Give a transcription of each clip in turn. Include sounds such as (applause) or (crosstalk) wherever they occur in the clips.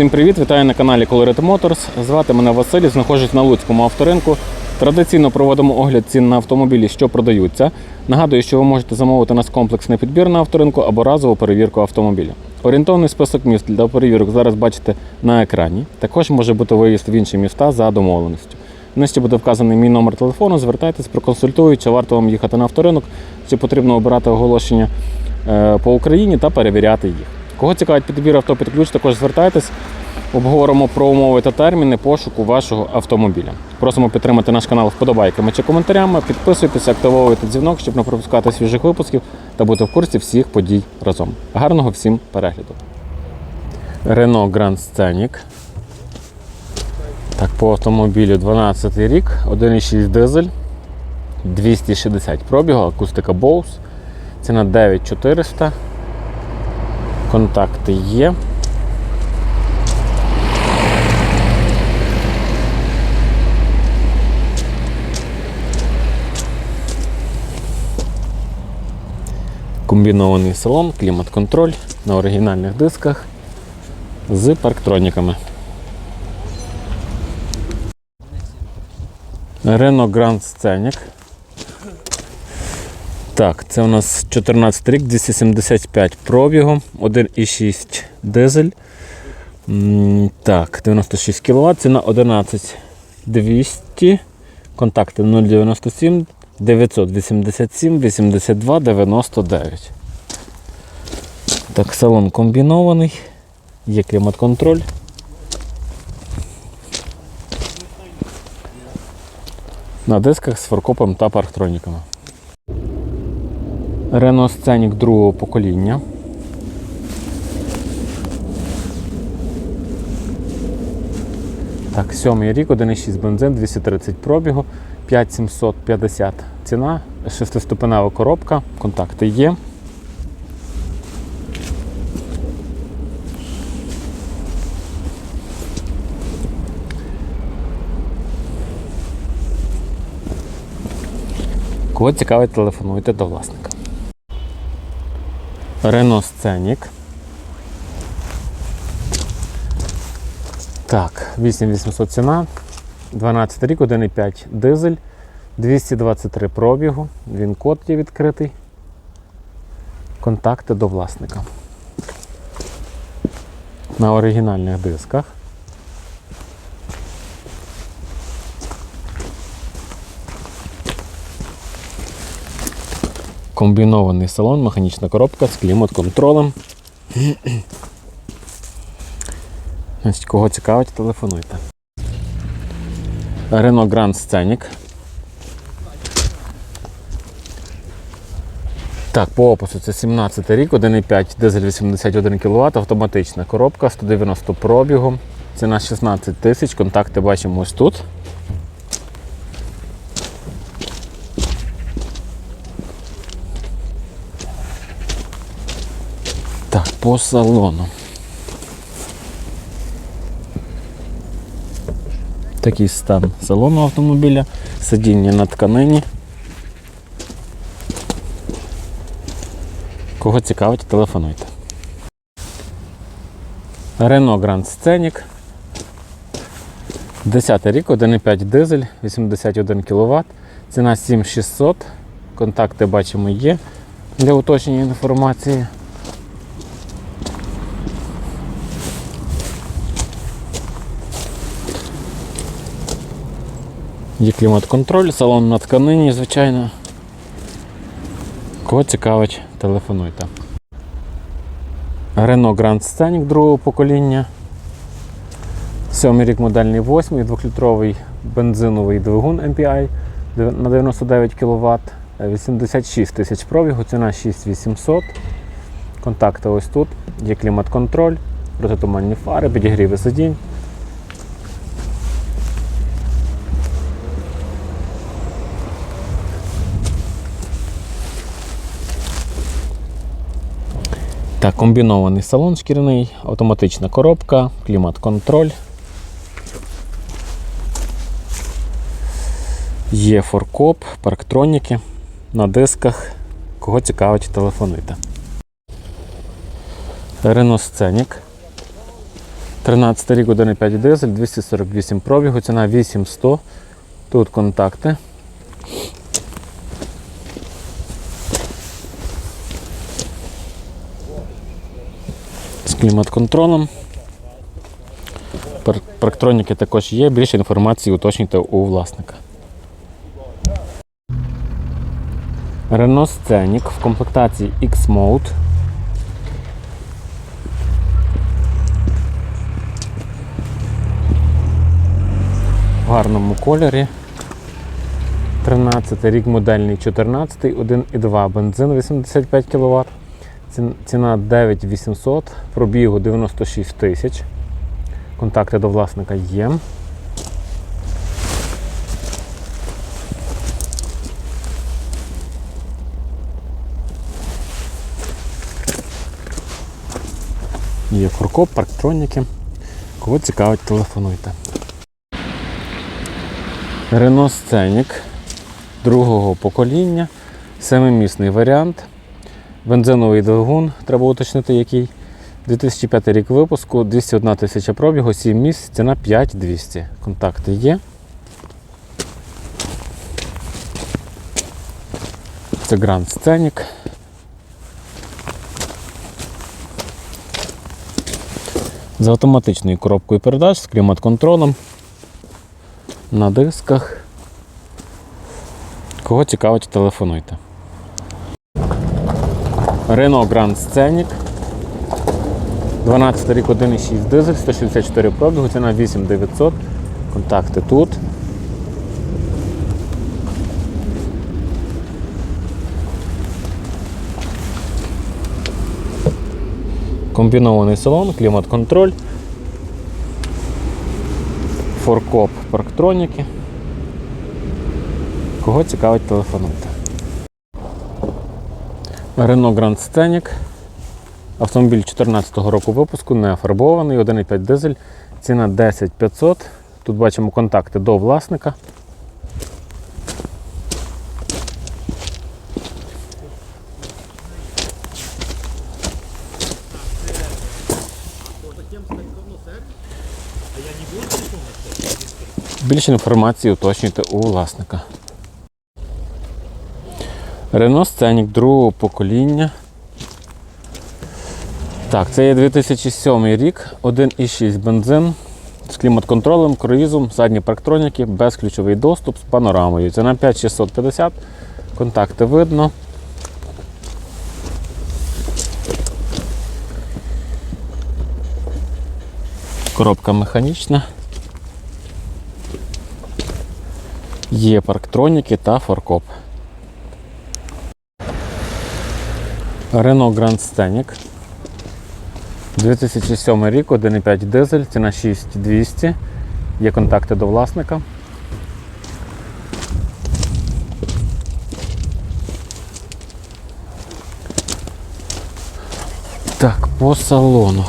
Всім привіт! Вітаю на каналі Colorit Motors. Звати мене Василь, знаходжусь на Луцькому авторинку. Традиційно проводимо огляд цін на автомобілі, що продаються. Нагадую, що ви можете замовити нас комплексний підбір на авторинку або разову перевірку автомобіля. Орієнтовний список міст для перевірок зараз бачите на екрані. Також може бути виїзд в інші міста за домовленістю. Нижче буде вказаний мій номер телефону. Звертайтесь, проконсультують, чи варто вам їхати на авторинок, чи потрібно обирати оголошення е, по Україні та перевіряти їх. Кого цікавить підбір авто під ключ, також звертайтесь. Обговоримо про умови та терміни пошуку вашого автомобіля. Просимо підтримати наш канал вподобайками чи коментарями. Підписуйтесь, активовуйте дзвінок, щоб не пропускати свіжих випусків та бути в курсі всіх подій разом. Гарного всім перегляду. Renault Grand Scenic. Так, по автомобілю 12 рік, 1,6 дизель, 260 пробігу, акустика Bose. Ціна 9400. Контакти є. Комбінований салон, клімат-контроль на оригінальних дисках з парктроніками. Renault Grand Scenic. Так, це у нас 14 рік, 275 пробігу, 1,6 дизель. Так, 96 кВт, ціна 11 200. Контакти 097 987 82 99. Так, салон комбінований. Є клімат-контроль. На дисках з фаркопом та парктроніками. Renault Scenic другого покоління. Так, сьомий рік, 1,6 бензин, 230 пробігу, 5750 ціна, шестиступенева коробка, контакти є. Кого цікавить, телефонуйте до власника. Renault Scenic. Так, 8800 ціна, 12 рік, 1,5 дизель, 223 пробігу, він код є відкритий. Контакти до власника. На оригінальних дисках. Комбінований салон, механічна коробка з клімат-контролем. (clears throat) Кого цікавить, телефонуйте. Renault Grand Scenic. Так, по опису це 17 рік, 1,5 дизель 81 кВт, автоматична коробка, 190 пробігу. Ціна 16 тисяч, контакти бачимо ось тут. По салону. Такий стан салону автомобіля, сидіння на тканині. Кого цікавить, телефонуйте. Renault Grand Scenic. 10 рік, 1,5 дизель, 81 кВт. Ціна 7600. Контакти бачимо є для уточнення інформації. Є клімат-контроль, салон на тканині, звичайно. Кого цікавить, телефонуйте. Renault Grand Scenic другого покоління. Сьомий рік модельний 8, 2-літровий бензиновий двигун MPI на 99 кВт, 86 тисяч пробігу, ціна 6800. Контакти ось тут. Є клімат-контроль, протитуманні фари, підігріви сидінь. Так, комбінований салон шкіряний, автоматична коробка, клімат-контроль. Є форкоп, парктроніки на дисках. Кого цікавить, телефонуйте. Renault Scenic. 13 рік 1,5 дизель, 248 пробігу, ціна 8100. Тут контакти. Клімат-контролем. Парктроніки також є. Більше інформації уточнюйте у власника. Renault Scenic в комплектації X-Mode. В гарному кольорі. 13 рік модельний 14, 1,2 бензин 85 кВт. Ціна 9800, пробігу 96 тисяч. Контакти до власника є. Є фуркоп, парктроніки. Кого цікавить, телефонуйте. Renault Scenic другого покоління, семимісний варіант. Бензиновий двигун, треба уточнити який. 2005 рік випуску, 201 тисяча пробігу, 7 місць, ціна 5200. Контакти є. Це Grand Scenic. З автоматичною коробкою передач, з клімат-контролем. На дисках. Кого цікавить, телефонуйте. Renault Grand Scenic. 12 рік 1,6 дизель, 164 пробігу, ціна 8900. Контакти тут. Комбінований салон, клімат-контроль. Форкоп парктроніки. Кого цікавить, телефонуйте. Renault Grand Scenic. Автомобіль 2014 року випуску, не фарбований, 1,5 дизель, ціна 10 500. Тут бачимо контакти до власника. Більше інформації уточнюйте у власника. Renault Scenic другого покоління. Так, це є 2007 рік, 1,6 бензин з клімат-контролем, круїзом, задні парктроніки, безключовий доступ з панорамою. Ціна 5650. Контакти видно. Коробка механічна. Є парктроніки та форкоп. Renault Grand Scenic. 2007 рік, 1,5 дизель, ціна 6200. Є контакти до власника. Так, по салону.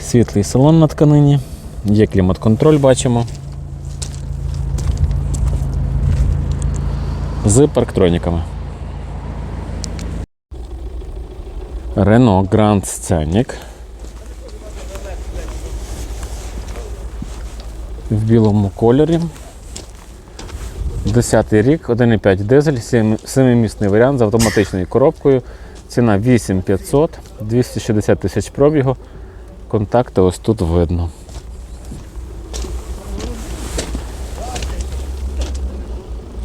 Світлий салон на тканині. Є клімат-контроль, бачимо. З парктроніками. Renault Grand Scenic. В білому кольорі. 10 рік, 1,5 дизель, 7-місний варіант з автоматичною коробкою. Ціна 8500, 260 тисяч пробігу. Контакти ось тут видно.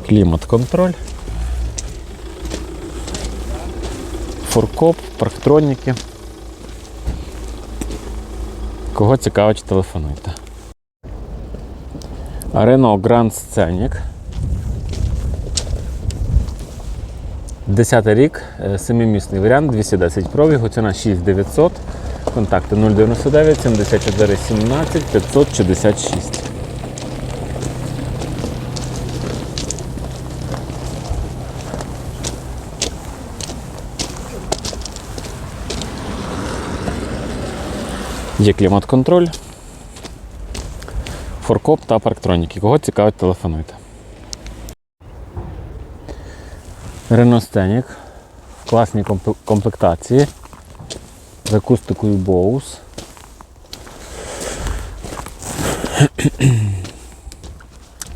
Клімат-контроль. Форкоп, парктроніки. Кого цікавить, телефонуйте. Renault Grand Scenic. 10 рік, 7-місний варіант, 210 пробігу, ціна 6900. Контакти 099 74 17 566. Є клімат-контроль, форкоп та парктроніки. Кого цікавить, телефонуйте. Renault Scenic в класній комплектації з акустикою Bose.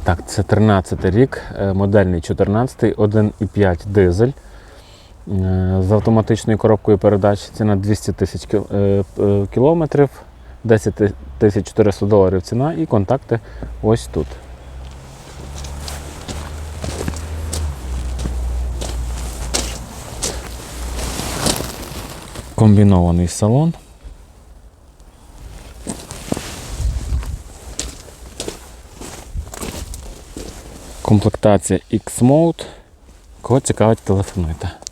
Так, це 13 рік, е, модельний 14, 1,5 дизель з автоматичною коробкою передач. Ціна 200 тисяч е, е, кілометрів, 10 тисяч 400 доларів ціна і контакти ось тут. Комбінований салон. Комплектація X-Mode. Кого цікавить, телефонуйте.